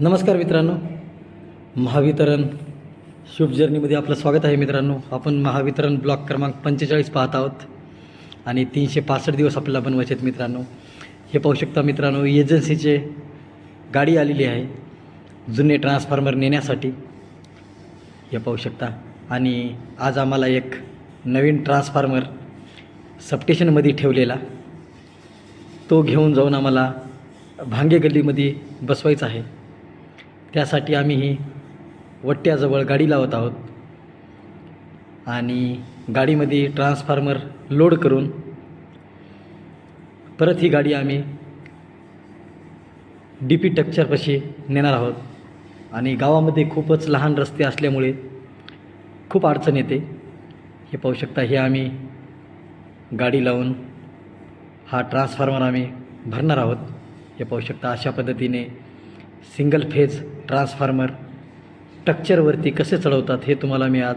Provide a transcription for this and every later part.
नमस्कार मित्रांनो. महावितरण शुभ जर्नीमध्ये आपलं स्वागत आहे मित्रांनो. आपण महावितरण ब्लॉक क्रमांक पंचेचाळीस पाहत आहोत आणि तीनशे पासष्ट दिवस आपल्याला बनवायचे आहेत मित्रांनो. हे पाहू शकता मित्रांनो एजन्सीचे गाडी आलेली आहे. जुने ट्रान्सफॉर्मर नेण्यासाठी. हे पाहू शकता. आणि आज आम्हाला एक नवीन ट्रान्सफॉर्मर सबस्टेशनमध्ये ठेवलेला. तो घेऊन जाऊन आम्हाला भांगे गल्लीमध्ये बसवायचा आहे. त्यासाठी आम्ही ही वट्ट्याजवळ गाडी लावत आहोत. आणि गाडीमध्ये ट्रान्सफॉर्मर लोड करून परत ही गाडी आम्ही डी पी टक्चरपाशी नेणार आहोत. आणि गावामध्ये खूपच लहान रस्ते असल्यामुळे खूप अडचण येते. हे पाहू शकता हे आम्ही गाडी लावून हा ट्रान्सफॉर्मर आम्ही भरणार आहोत. हे पाहू शकता अशा पद्धतीने सिंगल फेज ट्रान्सफॉर्मर स्ट्रक्चरवरती कसे चढवतात हे तुम्हाला मी आज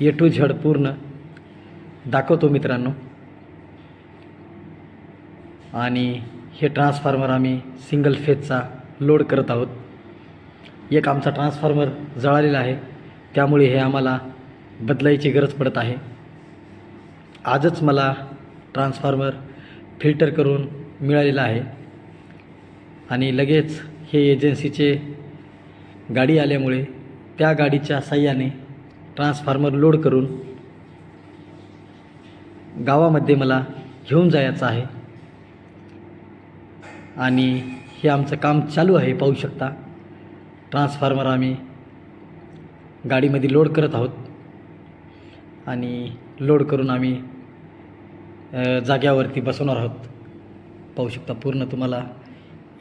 ए टू झेड पूर्ण दाखवतो मित्रांनो. आणि हे ट्रान्सफॉर्मर आम्ही सिंगल फेजचा लोड करत आहोत. एक आमचा ट्रान्सफॉर्मर जळालेला आहे. त्यामुळे हे आम्हाला बदलायची गरज पडत आहे. आजच मला ट्रान्सफॉर्मर फिल्टर करून मिळालेला आहे. आणि लगेच हे एजन्सीचे गाडी आल्यामुळे त्या गाडीच्या साह्याने ट्रान्सफॉर्मर लोड करून गावामध्ये मला घेऊन जायचं आहे. आणि हे आमचं काम चालू आहे पाहू शकता. ट्रान्सफॉर्मर आम्ही गाडीमध्ये लोड करत आहोत. आणि लोड करून आम्ही जाग्यावरती बसवणार आहोत. पाहू शकता पूर्ण तुम्हाला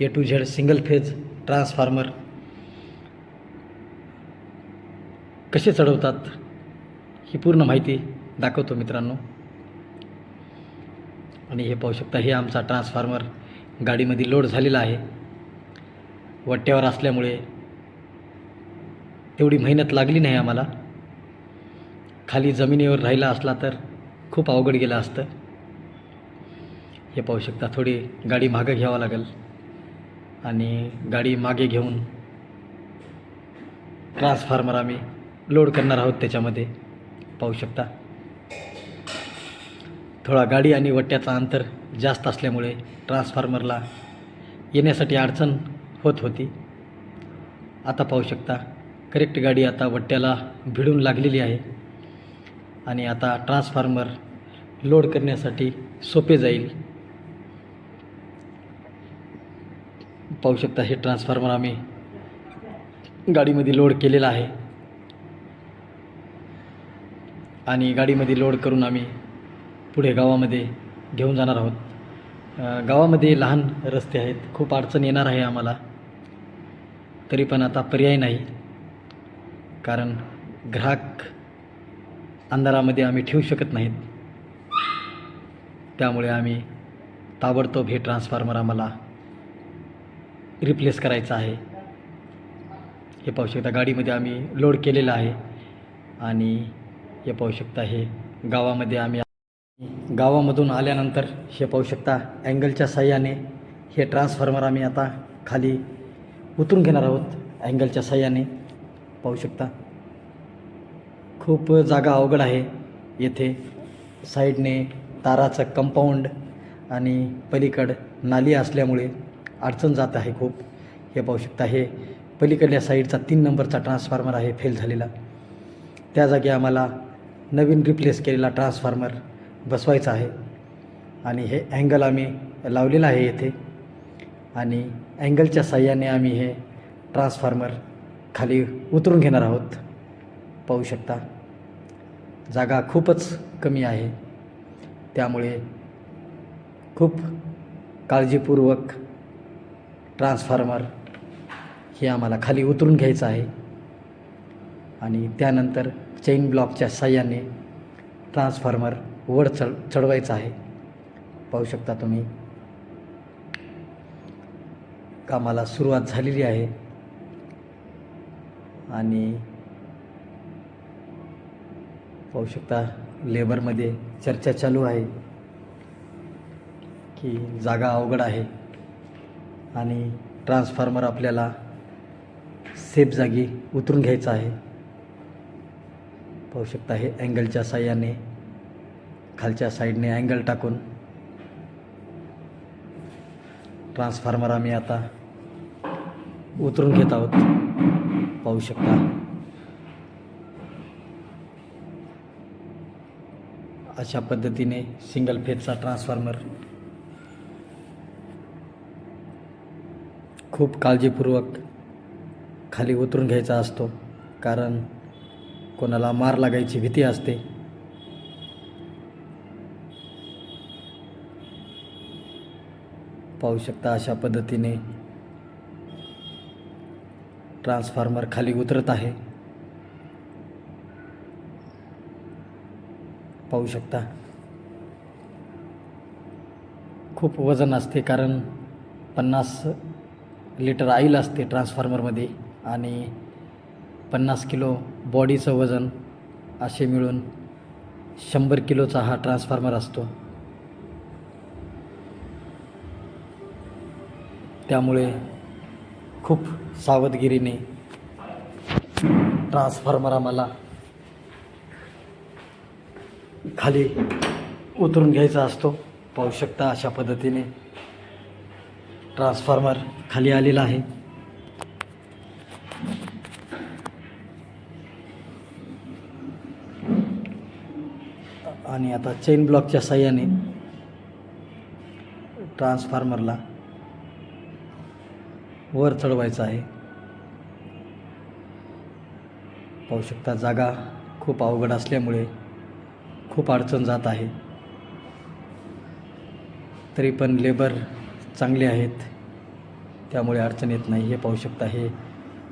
A to Z single phase transformer कसे चढवतात ही पूर्ण माहिती दाखवतो मित्रांनो. आणि हे पाहू शकता हे आमचा ट्रान्सफॉर्मर गाडीमध्ये लोड झालेला आहे. वट्ट्यावर असल्यामुळे तेवढी मेहनत लागली नाही आम्हाला. खाली जमिनीवर राहिला असला तर खूप अवघड गेलं असतं. हे पाहू शकता थोडी गाडी मागं घ्यावं लागेल. आणि गाडी मागे घेऊन ट्रान्सफॉर्मर आम्ही लोड करणार आहोत त्याच्यामध्ये. पाहू शकता. थोडा गाडी आणि वट्ट्याचा अंतर जास्त असल्यामुळे ट्रान्सफॉर्मरला येण्यासाठी अडचण होत होती. आता पाहू शकता. करेक्ट गाडी आता वट्ट्याला भिडून लागलेली आहे. आणि आता ट्रान्सफॉर्मर लोड करण्यासाठी सोपे जाईल. पाहू शकता हे ट्रान्सफॉर्मर आम्ही गाडीमध्ये लोड केलेला आहे. आणि गाडीमध्ये लोड करून आम्ही पुढे गावामध्ये घेऊन जाणार आहोत. गावामध्ये लहान रस्ते आहेत. खूप अडचण येणार आहे आम्हाला. तरी पण आता पर्याय नाही. कारण ग्राहक अंधारामध्ये आम्ही ठेवू शकत नाहीत. त्यामुळे आम्ही ताबडतोब हे ट्रान्सफॉर्मर आम्हाला रिप्लेस करायचं आहे. हे पाहू शकता गाडीमध्ये आम्ही लोड केलेलं आहे. आणि हे पाहू शकता. हे गावामध्ये आम्ही गावामधून आल्यानंतर हे पाहू शकता. अँगलच्या साह्याने हे ट्रान्सफॉर्मर आम्ही आता खाली उतरून घेणार आहोत. अँगलच्या साह्याने पाहू शकता. खूप जागा अवघड आहे. येथे साईडने ताराचं कंपाऊंड आणि पलीकड नाली असल्यामुळे अडचण जात आहे खूप. हे पाहू शकता. हे पलीकडल्या साईडचा तीन नंबरचा ट्रान्सफॉर्मर आहे. फेल झालेला. त्या जागी आम्हाला नवीन रिप्लेस केलेला ट्रान्सफॉर्मर बसवायचा आहे. आणि हे अँगल आम्ही लावलेलं आहे येथे आणि अँगलच्या साह्याने आम्ही हे ट्रान्सफॉर्मर खाली उतरून घेणार आहोत. पाहू शकता. जागा खूपच कमी आहे. त्यामुळे खूप काळजीपूर्वक ट्रान्सफॉर्मर हे आम्हाला खाली उतरून घ्यायचं आहे. आणि त्यानंतर चेन ब्लॉकच्या साह्याने ट्रान्सफॉर्मर वर चढ चढवायचा आहे. पाहू शकता तुम्ही. कामाला सुरुवात झालेली आहे. आणि पाहू शकता लेबरमध्ये चर्चा चालू आहे की जागा अवघड आहे आणि ट्रान्सफॉर्मर आपल्याला सेफ जागी उतरून घ्यायचा आहे. पाहू शकता हे अँगलच्या साह्याने खालच्या साईडने अँगल टाकून. ट्रान्सफॉर्मर आम्ही आता उतरून घेत आहोत. पाहू शकता. अशा पद्धतीने सिंगल फेजचा ट्रान्सफॉर्मर खूप काळजीपूर्वक खाली उतरून घ्यायचा असतो. कारण कोणाला मार लागायची भीती असते. पाहू शकता अशा पद्धतीने ट्रान्सफॉर्मर खाली उतरत आहे. पाहू शकता. खूप वजन असते कारण पन्नास लिटर आईल असते ट्रान्सफॉर्मरमध्ये आणि पन्नास किलो बॉडीचं वजन असे मिळून शंभर किलोचा हा ट्रान्सफॉर्मर असतो. त्यामुळे खूप सावधगिरीने ट्रान्सफॉर्मर आम्हाला खाली उतरून घ्यायचा असतो. पाहू शकता अशा पद्धतीने ट्रान्सफॉर्मर खाली आलेला आहे. आणि आता चेन ब्लॉकच्या साह्याने ट्रान्सफॉर्मरला वर चढवायचं आहे. पाहू शकता जागा खूप अवघड असल्यामुळे खूप अडचण जात आहे. तरी पण लेबर चांगले आहेत. त्यामुळे अडचण येत नाही. हे पाहू शकता हे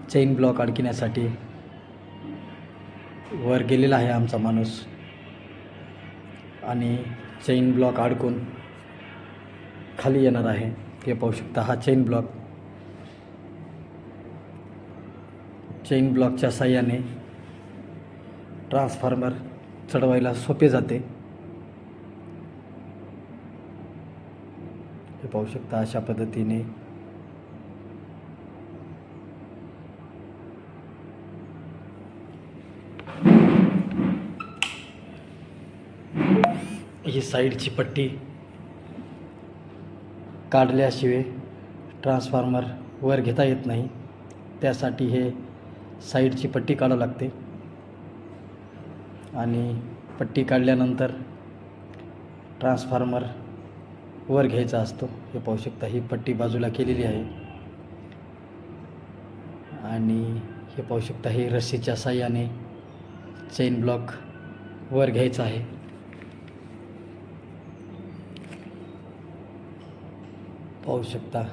चेन ब्लॉक अडकिण्यासाठी वर गेलेला आहे आमचा माणूस. आणि चेन ब्लॉक अडकून खाली येणार आहे. हे पाहू शकता हा चेन ब्लॉक चेन ब्लॉकच्या साह्याने ट्रान्सफॉर्मर चढवायला सोपे जाते. हे पाहू शकता अशा पद्धतीने ही साईडची पट्टी काढल्याशिवाय ट्रान्सफॉर्मर वर घेता येत नाही. त्यासाठी हे साईडची पट्टी काढावं लागते. आणि पट्टी काढल्यानंतर ट्रान्सफॉर्मर वर घ्यायचा असतो. हे पाहू शकता ही पट्टी बाजूला केलेली आहे. आणि हे पाहू शकता हे रस्सीच्या साह्याने चेन ब्लॉक वर घ्यायचा आहे. पाहू शकता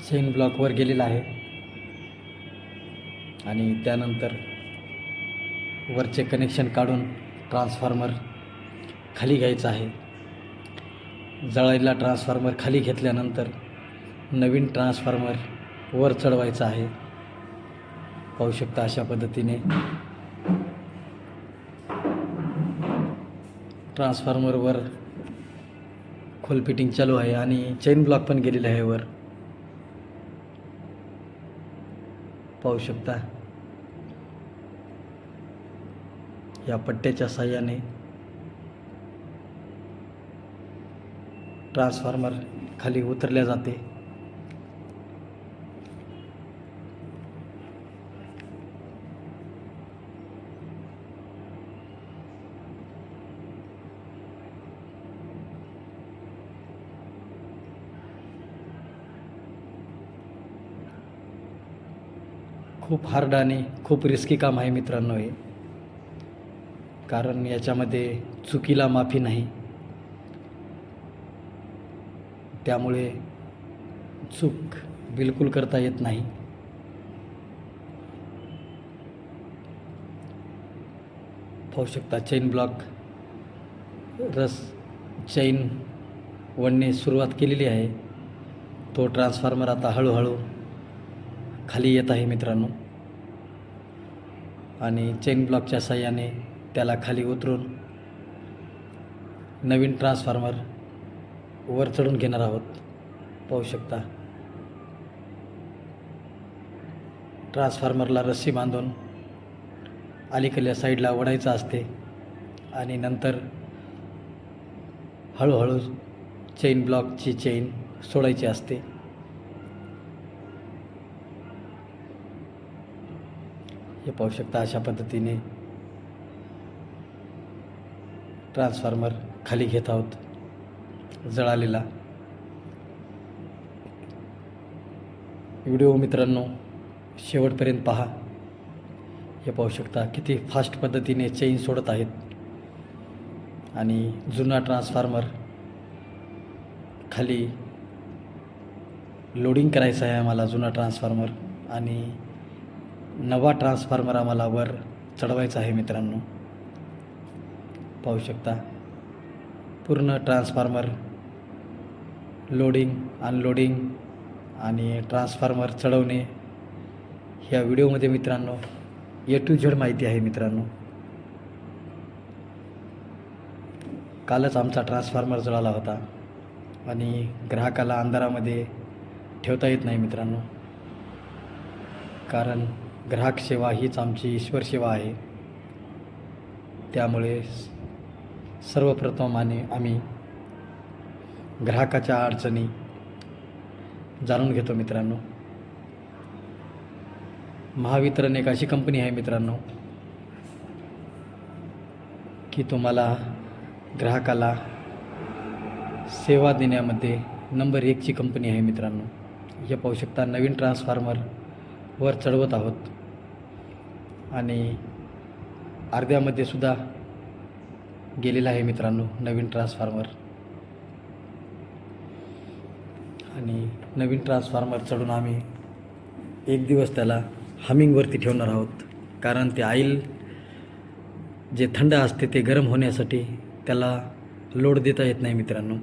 सेन ब्लॉकवर गेलेला आहे. आणि त्यानंतर वरचे कनेक्शन काढून ट्रान्सफॉर्मर खाली घ्यायचं आहे. जळायला ट्रान्सफॉर्मर खाली घेतल्यानंतर नवीन ट्रान्सफॉर्मर वर चढवायचा आहे. पाहू शकता अशा पद्धतीने. ट्रान्सफॉर्मरवर खोल फिटिंग चालू आहे आणि चेन ब्लॉक पण गेलेला आहे वर. पाहू शकता. या पट्ट्याच्या साह्याने ट्रान्सफॉर्मर खाली उतरल्या जाते. खूप हार्ड आणि खूप रिस्की काम आहे मित्रांनो हे. कारण याच्यामध्ये चुकीला माफी नाही. त्यामुळे चूक बिलकुल करता येत नाही. पाहू शकता चेन ब्लॉक रस चैन वणणे सुरुवात केलेली आहे. तो ट्रान्सफॉर्मर आता हळूहळू खाली येत आहे मित्रांनो. आणि चेन ब्लॉकच्या सहाय्याने त्याला खाली उतरून नवीन ट्रान्सफॉर्मर वर चढून घेणार आहोत. पाहू शकता. ट्रान्सफॉर्मरला रस्सी बांधून अलीकडल्या साईडला ओढायचं असते. आणि नंतर हळूहळू चेन ब्लॉकची चेन सोडायची असते. हे पाहू शकता अशा पद्धतीने ट्रान्सफॉर्मर खाली घेत आहोत जळालेला. व्हिडिओ मित्रांनो शेवटपर्यंत पहा. हे पाहू शकता किती फास्ट पद्धतीने चेन सोडत आहेत. आणि जुना ट्रान्सफॉर्मर खाली लोडिंग करायचं आहे आम्हाला जुना ट्रान्सफॉर्मर आणि नवा ट्रान्सफॉर्मर आम्हाला वर चढवायचा आहे मित्रांनो. पाहू शकता. पूर्ण ट्रान्सफॉर्मर लोडिंग अनलोडिंग आणि ट्रान्सफॉर्मर चढवणे ह्या व्हिडिओमध्ये मित्रांनो ए टू झेड माहिती आहे मित्रांनो. कालच आमचा ट्रान्सफॉर्मर जळाला होता आणि ग्राहकाला अंधारामध्ये ठेवता येत नाही मित्रांनो. कारण ग्राहक सेवा हीच आमची ईश्वर सेवा आहे. त्यामुळे सर्वप्रथम आणि आम्ही ग्राहकाच्या अडचणी जाणून घेतो मित्रांनो. महावितरण एक अशी कंपनी आहे मित्रांनो की तुम्हाला ग्राहकाला सेवा देण्यामध्ये नंबर एकची कंपनी आहे मित्रांनो. हे पाहू शकता नवीन ट्रान्सफॉर्मर वर चढवत आहोत. आणि अर्ध्यामध्ये सुद्धा गेलेला आहे मित्रांनो नवीन ट्रान्सफॉर्मर आणि नवीन ट्रान्सफॉर्मर चढून आम्ही एक दिवस त्याला हमिंगवरती ठेवणार आहोत. कारण ते आईल जे थंड असते ते गरम होण्यासाठी त्याला लोड देता येत नाही मित्रांनो.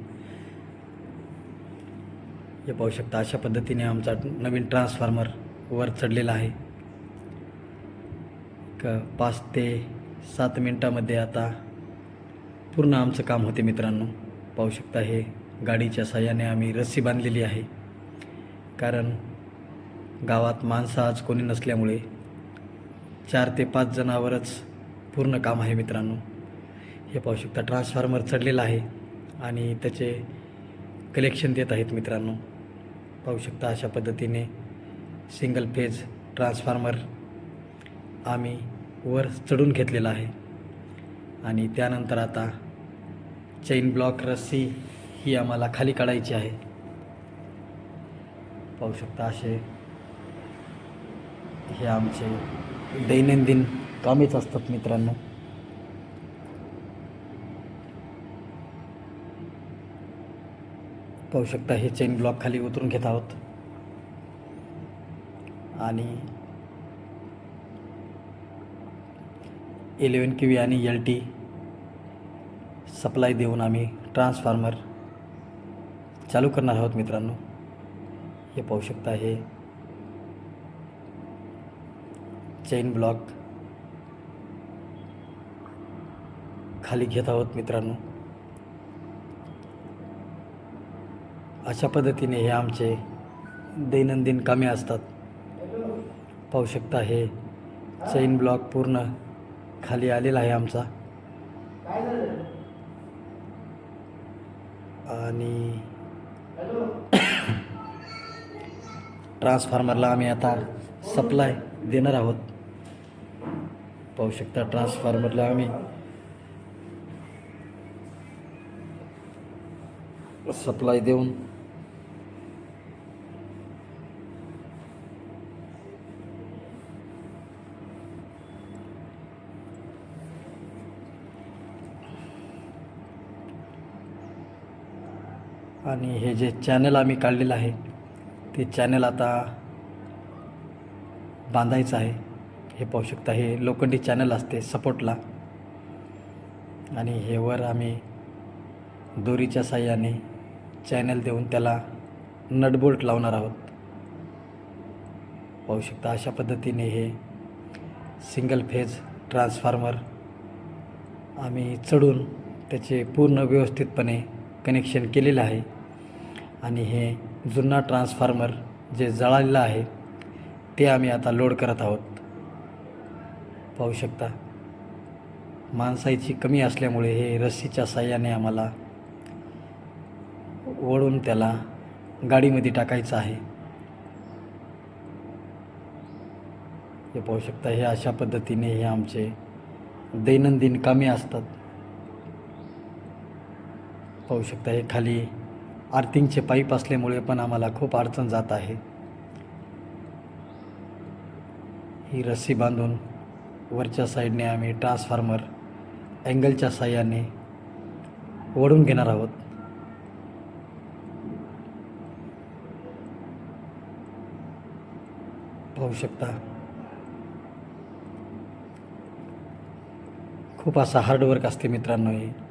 हे पाहू शकता अशा पद्धतीने आमचा नवीन ट्रान्सफॉर्मर वर चढलेला आहे. क पाच ते सात मिनटामध्ये आता पूर्ण आमचं काम होते मित्रांनो. पाहू शकता हे गाडीच्या साह्याने आम्ही रस्सी बांधलेली आहे. कारण गावात माणसं आज कोणी नसल्यामुळे चार ते पाच जणावरच पूर्ण काम आहे मित्रांनो. हे पाहू शकता ट्रान्सफॉर्मर चढलेला आहे आणि त्याचे कलेक्शन देत आहेत मित्रांनो. पाहू शकता अशा पद्धतीने सिंगल फेज ट्रान्सफॉर्मर आम्ही वर चढून घेतलेला आहे. आणि त्यानंतर आता चैन ब्लॉक रस्सी ही आम्हाला खाली काढायची आहे. पाहू शकता असे हे आमचे दैनंदिन कामेच असतात मित्रांनो. पाहू शकता हे चेन ब्लॉक खाली उतरून घेत आहोत. आणि इलेवन के व्ही आणि एल टी सप्लाय देऊन आम्ही ट्रान्सफॉर्मर चालू करणार आहोत मित्रांनो. हे पाहू शकता हे चेन ब्लॉक खाली घेत आहोत मित्रांनो. अशा पद्धतीने हे आमचे दैनंदिन कामे असतात. पाहू शकता हे चेन ब्लॉक पूर्ण खाली आलेला आहे आमचा. आणि ट्रान्सफॉर्मरला आम्ही आता सप्लाय देणार आहोत. पाहू शकता ट्रान्सफॉर्मरला आम्ही. सप्लाय देऊन आणि हे जे चॅनल आम्ही काढलेलं आहे ते चॅनल आता बांधायचं आहे. हे पाहू शकता हे लोखंडी चॅनल असते सपोर्टला. आणि हे वर आम्ही दोरीच्या साह्याने चॅनल देऊन त्याला नटबोल्ट लावणार आहोत. पाहू शकता अशा पद्धतीने हे सिंगल फेज ट्रान्सफॉर्मर आम्ही चढून त्याचे पूर्ण व्यवस्थितपणे कनेक्शन केलेलं आहे. आणि हे जुना ट्रान्सफॉर्मर जे जळालेलं आहे ते आम्ही आता लोड करत आहोत. पाहू शकता माणसाईची कमी असल्यामुळे हे रस्सीच्या साह्याने आम्हाला वळून त्याला गाडीमध्ये टाकायचं आहे. हे पाहू शकता हे अशा पद्धतीने हे आमचे दैनंदिन कामे असतात. पाहू शकता हे खाली आर्थिंगचे पाईप असल्यामुळे पण आम्हाला खूप अडचण जात आहे. ही रस्सी बांधून वरच्या साईडने आम्ही ट्रान्सफॉर्मर अँगलच्या साह्याने ओढून घेणार आहोत. पाहू शकता. खूप असा हार्डवर्क असते मित्रांनो हे.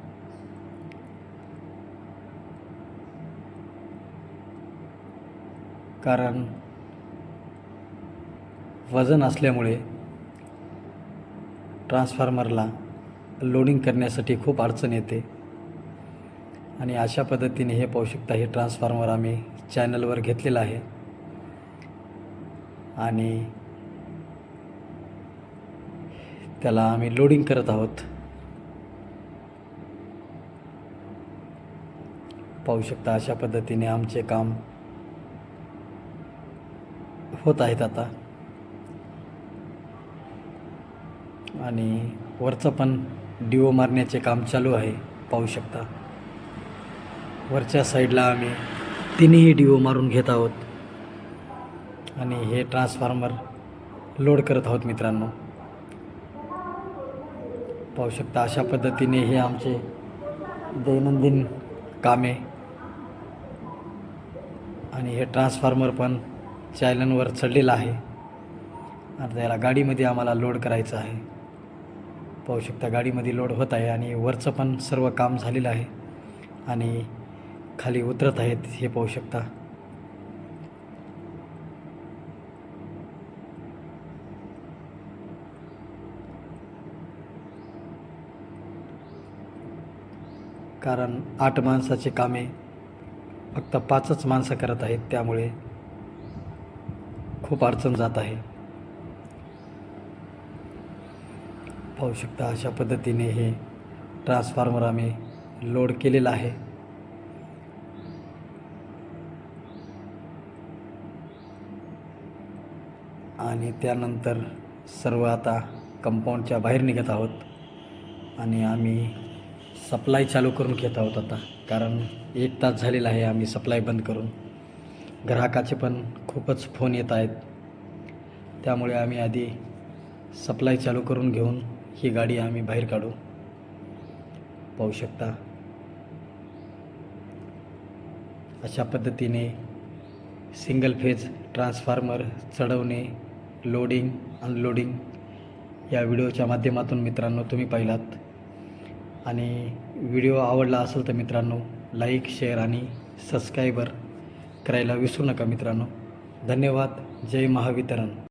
कारण वजन असल्यामुळे ट्रान्सफॉर्मरला लोडिंग करण्यासाठी खूप अडचण येते. आणि अशा पद्धतीने हे पाहू शकता हे ट्रान्सफॉर्मर आम्ही चॅनलवर घेतलेलं आहे. आणि त्याला आम्ही लोडिंग करत आहोत. पाहू शकता अशा पद्धतीने आमचे काम होत आहेत आता. आणि वरचं पण डिओ मारण्याचे काम चालू आहे पाहू शकता. वरच्या साईडला आम्ही तिन्ही डिओ मारून घेत आहोत. आणि हे ट्रान्सफॉर्मर लोड करत आहोत मित्रांनो. पाहू शकता अशा पद्धतीने हे आमचे दैनंदिन कामे. आणि हे ट्रान्सफॉर्मर पण चायलनवर चढलेलं आहे. आता त्याला गाडीमध्ये आम्हाला लोड करायचं आहे. पाहू शकता गाडीमध्ये लोड होत आहे आणि वरचं पण सर्व काम झालेलं आहे. आणि खाली उतरत आहेत हे पाहू शकता. कारण आठ माणसाचे कामे फक्त पाचच माणसं करत आहेत त्यामुळे खूप अडचण जात आहे. पाहू शकता अशा पद्धतीने हे ट्रान्सफॉर्मर आम्ही लोड केलेलं आहे. आणि त्यानंतर सर्व आता कंपाऊंडच्या बाहेर निघत आहोत. आणि आम्ही सप्लाय चालू करून घेत आहोत आता. कारण एक तास झालेला आहे आम्ही सप्लाय बंद करून. ग्राहकाचे पण खूपच फोन येत आहेत. त्यामुळे आम्ही आधी सप्लाय चालू करून घेऊन ही गाडी आम्ही बाहेर काढू. पाहू शकता. अशा पद्धतीने सिंगल फेज ट्रान्सफॉर्मर चढवणे लोडिंग अनलोडिंग या व्हिडिओच्या माध्यमातून मित्रांनो तुम्ही पाहिलात. आणि व्हिडिओ आवडला असेल तर मित्रांनो लाईक शेअर आणि सबस्क्रायबर करायला विसरू नका मित्रांनो. धन्यवाद. जय महावितरण.